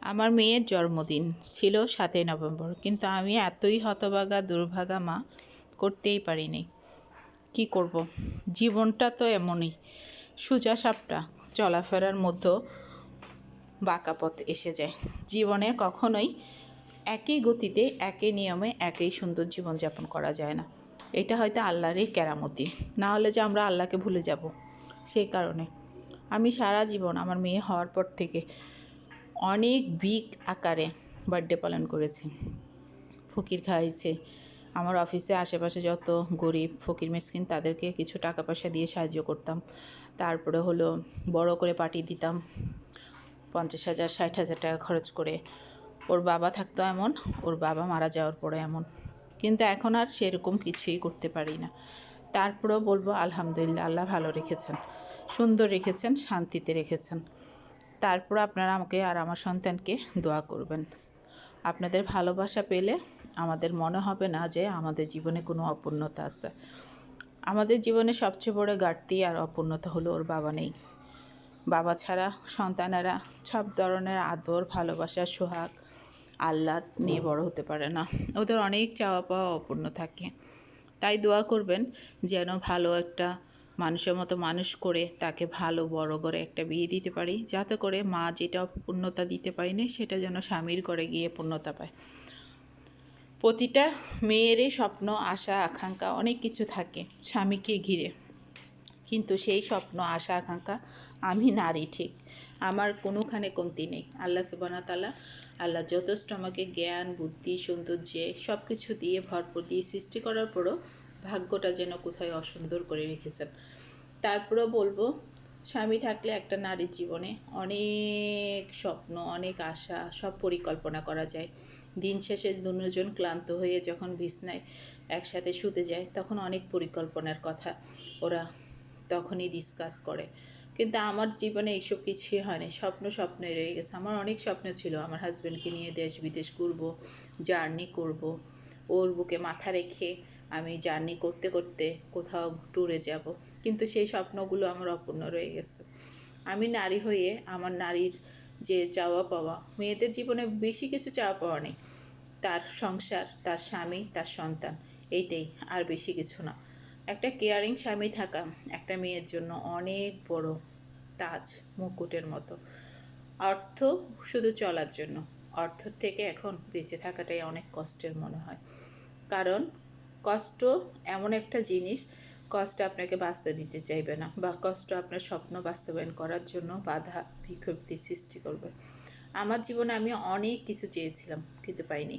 আমার মেয়ের জন্মদিন ছিল সাতই নভেম্বর, কিন্তু আমি এতই হতভাগা, দুর্ভাগা মা করতেই পারিনি। কি করব? জীবনটা তো এমনই, সোজা সাপটা, চলাফেরার মধ্যে বাঁকা পথ এসে যায়। জীবনে কখনোই একই গতিতে, একই নিয়মে, একই সুন্দর জীবনযাপন করা যায় না। এটা হয়তো আল্লাহরই কেরামতি, না হলে যে আমরা আল্লাহকে ভুলে যাব সেই কারণে। আমি সারা জীবন আমার মেয়ে হওয়ার পর থেকে অনেক বিগ আকারে বার্থডে পালন করেছি। ফকির খাওয়াইছে আমার অফিসে আশেপাশে যত গরিব, ফকির মিসকিন তাদেরকে কিছু টাকা পয়সা দিয়ে সাহায্য করতাম। তারপরে হলো বড় করে পার্টি দিতাম। পঞ্চাশ হাজার, ষাট হাজার টাকা খরচ করে। ওর বাবা থাকতো এমন, ওর বাবা মারা যাওয়ার পরে এমন। কিন্তু এখন আর সেরকম কিছুই করতে পারি না। তারপরেও বলব আলহামদুলিল্লাহ, আল্লাহ ভালো রেখেছেন। সুন্দর রেখেছেন, শান্তিতে রেখেছেন। তারপর আপনারা আমাকে আর আমার সন্তানকে দোয়া করবেন। আপনাদের ভালোবাসা পেলে আমাদের মনে হবে না যে আমাদের জীবনে কোনো অপূর্ণতা আছে। আমাদের জীবনে সবচেয়ে বড় ঘাটতি আর অপূর্ণতা হলো ওর বাবা নেই। বাবা ছাড়া সন্তানেরা সব ধরনের আদর, ভালোবাসা, সোহাগ, আহ্লাদ নিয়ে বড় হতে পারে না। ওদের অনেক চাওয়া পাওয়া অপূর্ণ থাকে। তাই দোয়া করবেন যেন ভালো একটা মানুষের মতো মানুষ করে তাকে ভালো, বড় করে একটা বিয়ে দিতে পারি, যাতে করে মা যেটা পূর্ণতা দিতে পারিনি সেটা যেন স্বামীর করে গিয়ে পূর্ণতা পায়। প্রতিটা মেয়েরই স্বপ্ন, আশা, আকাঙ্ক্ষা অনেক কিছু থাকে স্বামীকে ঘিরে। কিন্তু সেই স্বপ্ন, আশা, আকাঙ্ক্ষা আমি নারী, ঠিক। আমার কোনোখানে কমতি নেই। আল্লাহ সুবানা তালা আল্লাহ যথেষ্ট আমাকে জ্ঞান, বুদ্ধি, সৌন্দর্যে সব কিছু দিয়ে ভরপুর দিয়ে সৃষ্টি করার পরও ভাগ্যটা যেন কোথায় অসুন্দর করে রেখেছেন। তারপরেও বলব, স্বামী থাকলে একটা নারীর জীবনে অনেক স্বপ্ন, অনেক আশা, সব পরিকল্পনা করা যায়। দিন শেষে দুজন ক্লান্ত হয়ে যখন বিছনায় একসাথে শুতে যায়, তখন অনেক পরিকল্পনার কথা ওরা তখনই ডিসকাস করে। কিন্তু আমার জীবনে এইসব কিছুই হয়নি স্বপ্ন স্বপ্নই রয়ে গেছে। আমার অনেক স্বপ্ন ছিল। আমার হাজব্যান্ডকে নিয়ে দেশ বিদেশ ঘুরবো জার্নি করব, ওর বুকে মাথা রেখে আমি জার্নি করতে করতে কোথাও ট্যুরে যাব। কিন্তু সেই স্বপ্নগুলো আমার অপূর্ণ রয়ে গেছে। আমি নারী হয়ে আমার নারীর যে চাওয়া পাওয়া, মেয়েদের জীবনে বেশি কিছু চাওয়া পাওয়া নেই। তার সংসার, তার স্বামী, তার সন্তান, এইটাই আর বেশি কিছু না। একটা কেয়ারিং স্বামী থাকা একটা মেয়ের জন্য অনেক বড় তাজ মুকুটের মতো। অর্থ শুধু চলার জন্য, অর্থ থেকে এখন বেঁচে থাকাটাই অনেক কষ্টের মনে হয়। কারণ কষ্ট এমন একটা জিনিস, কষ্ট আপনাকে বাঁচতে দিতে চাইবে না বা কষ্ট আপনার স্বপ্ন বাস্তবায়ন করার জন্য বাধা বিক্ষুব্ধি সৃষ্টি করবে। আমার জীবনে আমি অনেক কিছু চেয়েছিলাম কিন্তু পাইনি।